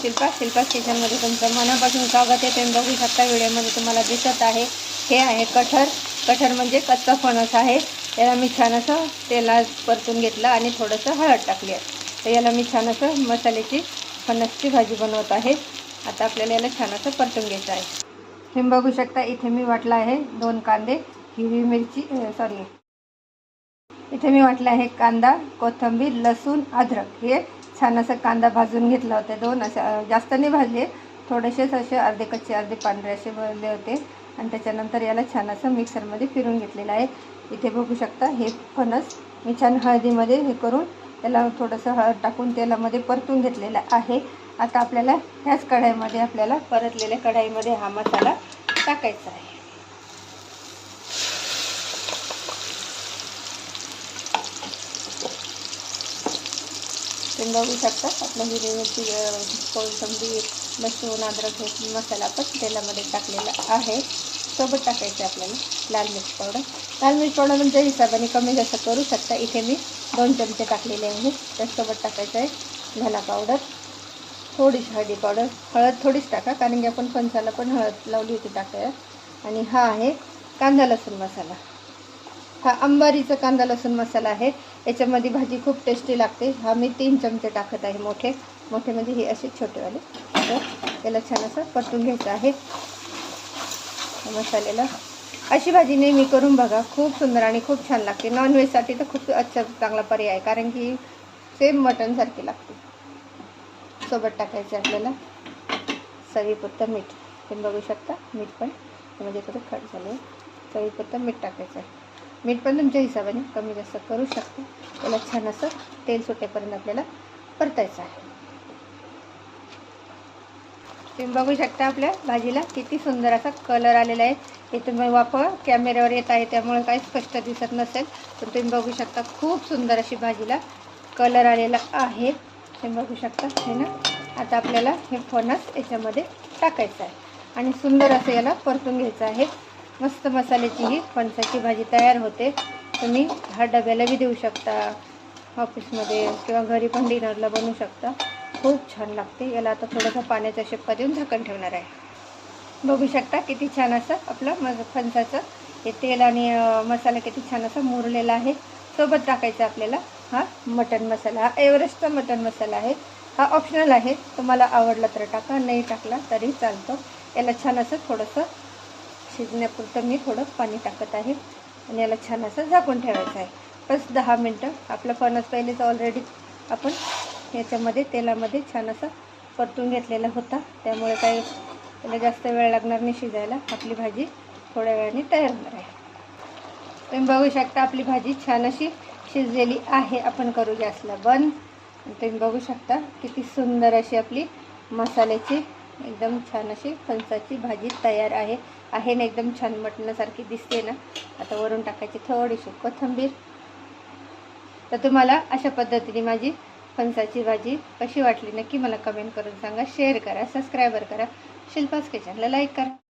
शिल्पा शिल्पा किचनमध्ये तुमचं मनापासून स्वागत आहे. तुम्ही बघू शकता व्हिडिओमध्ये तुम्हाला दिसत आहे. हे आहे कठर. कठर म्हणजे कच्चा फणस आहे. याला मी छान असं तेलात परतून घेतलं आणि थोडंसं हळद टाकली आहे. तर याला मी छान असं मसाल्याची फणसची भाजी बनवत आहे. आता आपल्याला याला छान असं परतून घ्यायचं आहे. तुम्ही बघू शकता इथे मी वाटलं आहे दोन कांदे हिरवी मिरची सॉरी इथे मी वाटलं आहे कांदा कोथिंबीर लसूण अद्रक. हे छान असं कांदा भाजून घेतला होता दोन असे जास्त नाही भाजले. थोडेसेच असे अर्धे कच्चे अर्धे पांढरे असे भरले होते. आणि त्याच्यानंतर याला छान असं मिक्सरमध्ये फिरून घेतलेलं आहे. इथे बघू शकता हे फणस मी छान हळदीमध्ये हे करून त्याला थोडंसं हळद टाकून तेलामध्ये परतून घेतलेलं आहे. आता आपल्याला ह्याच कढाईमध्ये आपल्याला परतलेल्या कढाईमध्ये हा मसाला टाकायचा आहे. तुम्ही बघू शकता. आपलं हिरवी मिरची कोळसंबी लसूण अद्रक हे मसाला पण तेलामध्ये टाकलेला आहे. सोबत टाकायचं आहे आपल्याला लाल मिरची पावडर. लाल मिरची पावडर म्हणजे हिशोबाने कमी जास्त करू शकता. इथे मी दोन चमचे टाकलेले आहेत त्याचसोबत टाकायचं आहे धना पावडर. थोडीशी हळदी पावडर. हळद थोडीच टाका कारण की आपण फणसाला पण हळद लावली होती टाकायला. आणि हा आहे कांदा लसूण मसाला. हा अंबारीचा कांदा लसूण मसाला आहे. याच्यामध्ये भाजी खूप टेस्टी लागते. हा मी तीन चमचे टाकत आहे मोठे. मोठे म्हणजे हे असे छोटेवाले. तर त्याला छान असं परतून घ्यायचं आहे. मसाल्याला. अशी भाजी नेहमी करून बघा. खूप सुंदर आणि खूप छान लागते. नॉनव्हेजसाठी तर खूप अच्छा चांगला पर्याय आहे. कारण की सेम मटणसारखी लागते. सोबत टाकायचं आपल्याला. चवीपुरतं मीठ. तुम्ही बघू शकता. मीठ पण. म्हणजे थोडं खट झालं चवीपुरतं मीठ टाकायचं आहे. मीठ पण तुमच्या हिशोबाने कमी जास्त करू शकता. त्याला छान असं तेल सुटेपर्यंत आपल्याला परतायचं आहे. तुम्ही बघू शकता आपल्या भाजीला किती सुंदर असा कलर आलेला आहे. हे तुम्ही वापर कॅमेऱ्यावर येत आहे त्यामुळे काही स्पष्ट दिसत नसेल. पण तुम्ही बघू शकता खूप सुंदर अशी भाजीला कलर आलेला आहे. तुम्ही बघू शकता हे ना आता आपल्याला हे फणस याच्यामध्ये टाकायचं आहे. आणि सुंदर असं याला परतून घ्यायचं आहे. मस्त मसाल्याची ही फणसाची भाजी तयार होते. तुम्ही हा डब्याला बी देऊ शकता ऑफिसमध्ये किंवा घरी पण डिनरला बनवू शकता. खूप छान लागते. याला आता थोडंसं पाण्याचा शिपका देऊन झाकण ठेवणार आहे. बघू शकता किती छान असं आपलं मग फणसाचं हे तेल आणि मसाला किती छान असं मुरलेला आहे. सोबत टाकायचं आपल्याला हा मटन मसाला. हा एव्हरेस्टचा मटन मसाला आहे. हा ऑप्शनल आहे. तुम्हाला आवडला तर टाका नाही टाकला तरी चालतो. याला छान असं थोडंसं शिजण्यापुरतं मी थोडं पाणी टाकत आहे आणि याला छान असं झाकून ठेवायचं आहे. बस दहा मिनटं. आपलं फणस पहिलेच ऑलरेडी आपण याच्यामध्ये तेलामध्ये छान असं परतून घेतलेला होता. त्यामुळे काही त्याला जास्त वेळ लागणार नाही शिजायला. आपली भाजी थोड्या वेळाने तयार होणार आहे. तुम्ही बघू शकता आपली भाजी छान अशी शिजलेली आहे. आपण करू गॅसला बंद. तुम्ही बघू शकता किती सुंदर अशी आपली मसाल्याची एकदम छान अशी फणसाची भाजी तयार आहे. आहे ना एकदम छान मटणासारखी दिसते ना. आता वरून टाकायची थोडीशी कोथिंबीर. तर तुम्हाला अशा पद्धतीने माझी फणसाची भाजी कशी वाटली नक्की मला कमेंट करून सांगा. शेअर करा सबस्क्रायबर करा. शिल्पास किचनला लाईक करा.